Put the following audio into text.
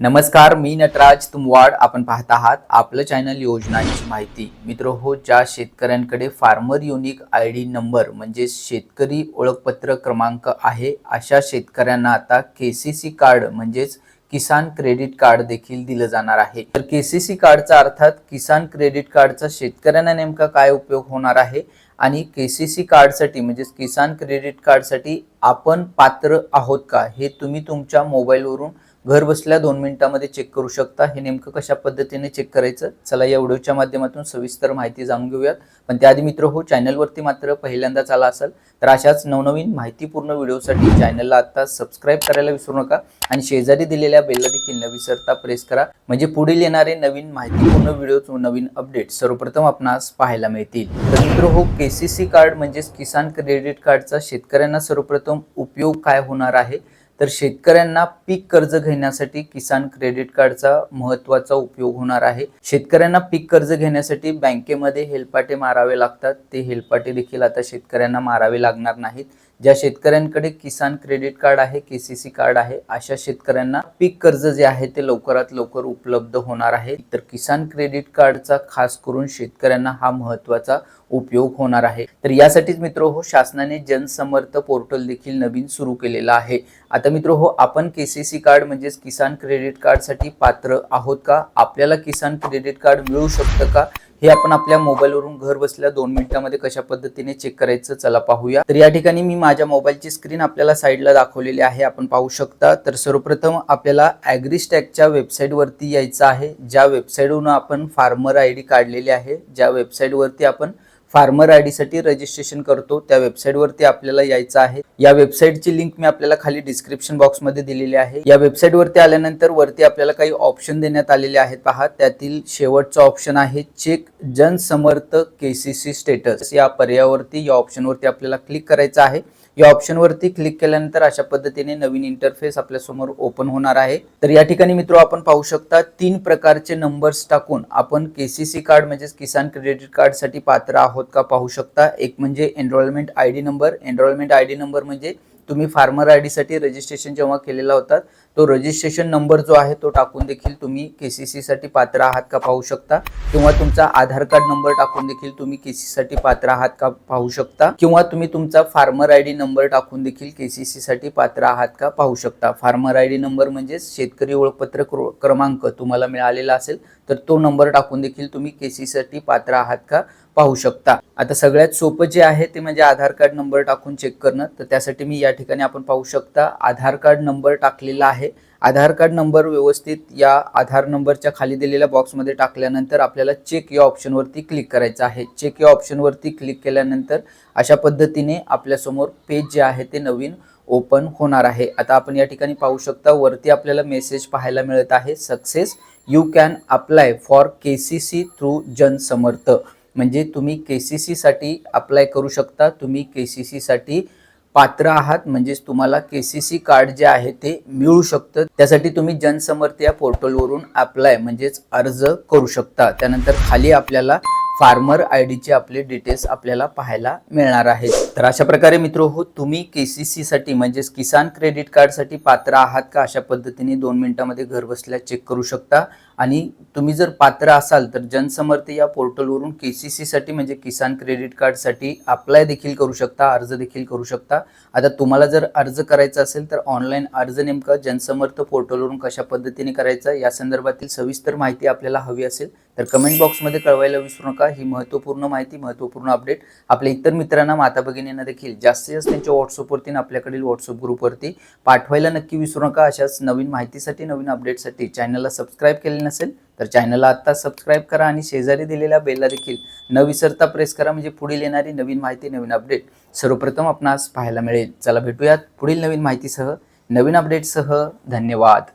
नमस्कार मी नटराज तुमवाड. आपण पाहत आहात आपलं चॅनल योजनांची माहिती. मित्र हो ज्या शेतकऱ्यांकडे farmer unique I D number म्हणजे शेतकरी ओळखपत्र क्रमांक आहे अशा शेतकऱ्यांना आता के सी सी कार्ड म्हणजेच किसान क्रेडिट कार्ड देखील दिलं जाणार आहे. तर के सी सी कार्डचा अर्थात किसान क्रेडिट कार्डचा शेतकऱ्यांना नेमका काय उपयोग होणार आहे? आणि के सी सी कार्डसाठी म्हणजेच किसान क्रेडिट कार्डसाठी आपण पात्र आहोत का? हे तुम्ही तुमच्या मोबाईलवरून घर बसल्या दोन मिनिटांमध्ये चेक करू शकता. हे नेमकं कशा पद्धतीने चेक करायचं? चला या व्हिडिओच्या माध्यमातून सविस्तर माहिती जाणून घेऊयात. पण त्याआधी मित्र हो चॅनलवरती मात्र पहिल्यांदाच आला असेल तर अशाच नवनवीन माहितीपूर्ण व्हिडिओसाठी चॅनलला आता सबस्क्राईब करायला विसरू नका आणि शेजारी दिलेल्या बेलला देखील न विसरता प्रेस करा. म्हणजे पुढील येणारे नवीन माहितीपूर्ण व्हिडिओ नवीन अपडेट सर्वप्रथम आपणास पाहायला मिळतील. तर मित्र हो के सी सी कार्ड म्हणजेच किसान क्रेडिट कार्डचा शेतकऱ्यांना सर्वप्रथम उपयोग काय होणार आहे? तर शेतकऱ्यांना पीक कर्ज घेण्यासाठी किसान क्रेडिट कार्डचा महत्त्वाचा उपयोग होणार आहे. शेतकऱ्यांना पीक कर्ज घेण्यासाठी बँकेमध्ये हेलपाटे मारावे लागतात. ते हेलपाटे देखील आता शेतकऱ्यांना मारावे लागणार नाहीत. ज्या शेतकऱ्यांकडे किसान क्रेडिट कार्ड आहे के सी सी कार्ड आहे अशा शेतकऱ्यांना पीक कर्ज जे आहे ते लवकरात लवकर उपलब्ध होणार आहे. तर किसान क्रेडिट कार्डचा खास करून शेतकऱ्यांना हा महत्त्वाचा उपयोग होणार आहे. तर यासाठीच मित्र हो शासनाने जनसमर्थ पोर्टल देखील नवीन सुरू केलेला आहे. आता मित्र हो आपण के सी सी कार्ड म्हणजेच किसान क्रेडिट कार्डसाठी पात्र आहोत का? आपल्याला किसान क्रेडिट कार्ड मिळू शकतं का? हे आपण आपल्या मोबाईलवरून घर बसल्या दोन मिनिटांमध्ये कशा पद्धतीने चेक करायचं चला पाहूया. तर या ठिकाणी मी माझ्या मोबाईलची स्क्रीन आपल्याला साईडला दाखवलेली आहे आपण पाहू शकता. तर सर्वप्रथम आपल्याला ॲग्रिस्टॅकच्या वेबसाईटवरती यायचं आहे. ज्या वेबसाईटवरून आपण फार्मर आय डी काढलेली आहे ज्या वेबसाईटवरती आपण फार्मर आयसाठी रजिस्ट्रेशन करतो. त्या वेबसाईटवरती आपल्याला यायचं आहे. या वेबसाईटची लिंक मी आपल्याला खाली डिस्क्रिप्शन बॉक्समध्ये दिलेली आहे. या वेबसाईटवरती आल्यानंतर वरती आपल्याला काही ऑप्शन देण्यात आलेले आहेत पहा. त्यातील शेवटचं ऑप्शन आहे चेक जनसमर्थ केसीसी स्टेटस या पर्यायावरती या ऑप्शनवरती आपल्याला क्लिक करायचं आहे. या ऑप्शनवरती क्लिक केल्यानंतर अशा पद्धतीने नवीन इंटरफेस आपल्यासमोर ओपन होणार आहे. तर या ठिकाणी मित्र आपण पाहू शकता तीन प्रकारचे नंबर्स टाकून आपण केसीसी कार्ड म्हणजेच किसान क्रेडिट कार्डसाठी पात्र आहोत का पाहू शकता. एक म्हणजे enrolment I D number enrolment I D number म्हणजे तुम्ही फार्मर आय डीसाठी रजिस्ट्रेशन जेव्हा केलेला होता तो रजिस्ट्रेशन नंबर जो आहे तो टाकून देखील तुम्ही के सी सीसाठी पात्र आहात का पाहू शकता? किंवा तुमचा आधार कार्ड नंबर टाकून देखील तुम्ही के साठी पात्र आहात का पाहू शकता? किंवा तुम्ही तुमचा फार्मर आय डी नंबर टाकून देखील के सी सीसाठी पात्र आहात का पाहू शकता? फार्मर आय डी नंबर म्हणजे शेतकरी ओळखपत्र क्र- क्रमांक तुम्हाला मिळालेला असेल तर तो नंबर टाकून देखील तुम्ही केसीसाठी पात्र आहात का पाहू शकता. आता सगळ्यात सोपं जे आहे ते म्हणजे आधार कार्ड नंबर टाकून चेक करणं. तर त्यासाठी मी या ठिकाणी आपण पाहू शकता आधार कार्ड नंबर टाकलेला आहे. आधार कार्ड नंबर व्यवस्थित या आधार नंबरच्या खाली दिलेल्या बॉक्समध्ये टाकल्यानंतर आपल्याला चेक या ऑप्शनवरती क्लिक करायचं आहे. चेक या ऑप्शनवरती क्लिक केल्यानंतर अशा पद्धतीने आपल्यासमोर पेज जे आहे ते नवीन ओपन होणार आहे. आता आपण या ठिकाणी पाहू शकता वरती आपल्याला मेसेज पाहायला मिळत आहे success you can apply for K C C through Jansamarth. म्हणजे तुम्ही के सी सीसाठी अप्लाय करू शकता तुम्ही के सी सीसाठी पात्र आहात म्हणजेच तुम्हाला के सी सी कार्ड जे आहे ते मिळू शकतं. त्यासाठी तुम्ही जनसमर्थ या पोर्टलवरून अप्लाय म्हणजेच अर्ज करू शकता. त्यानंतर खाली आपल्याला फार्मर आय डीचे आपले डिटेल्स आपल्याला पाहायला मिळणार आहेत. तर अशा प्रकारे मित्र हो तुम्ही के सी सीसाठी म्हणजेच किसान क्रेडिट कार्डसाठी पात्र आहात का? अशा पद्धतीने दोन मिनिटामध्ये घर बसल्या चेक करू शकता. आणि तुम्ही जर पात्र असाल तर जनसमर्थ या पोर्टलवरून के सी सीसाठी म्हणजे किसान क्रेडिट कार्डसाठी अप्लाय देखील करू शकता अर्ज देखील करू शकता. आता तुम्हाला जर अर्ज करायचा असेल तर ऑनलाईन अर्ज नेमका जनसमर्थ पोर्टलवरून कशा पद्धतीने करायचा या संदर्भातील सविस्तर माहिती आपल्याला हवी असेल तर कमेंट बॉक्समध्ये कळवायला विसरू नका. ही महत्त्वपूर्ण माहिती महत्त्वपूर्ण अपडेट आपल्या इतर मित्रांना माता भगिनींना देखील जास्तीत जास्त त्यांच्या व्हॉट्सअपवरती आपल्याकडील व्हॉट्सअप ग्रुपवरती पाठवायला नक्की विसरू नका. अशाच नवीन माहितीसाठी नवीन अपडेटसाठी चॅनलला सबस्क्राईब केले नसेल तर चॅनलला आत्ता सबस्क्राईब करा आणि शेजारी दिलेल्या बेलला देखील न विसरता प्रेस करा म्हणजे पुढील येणारी नवीन माहिती नवीन अपडेट सर्वप्रथम आपणास पाहायला मिळेल. चला भेटूयात पुढील नवीन माहितीसह. नवीन अपडेटसह धन्यवाद.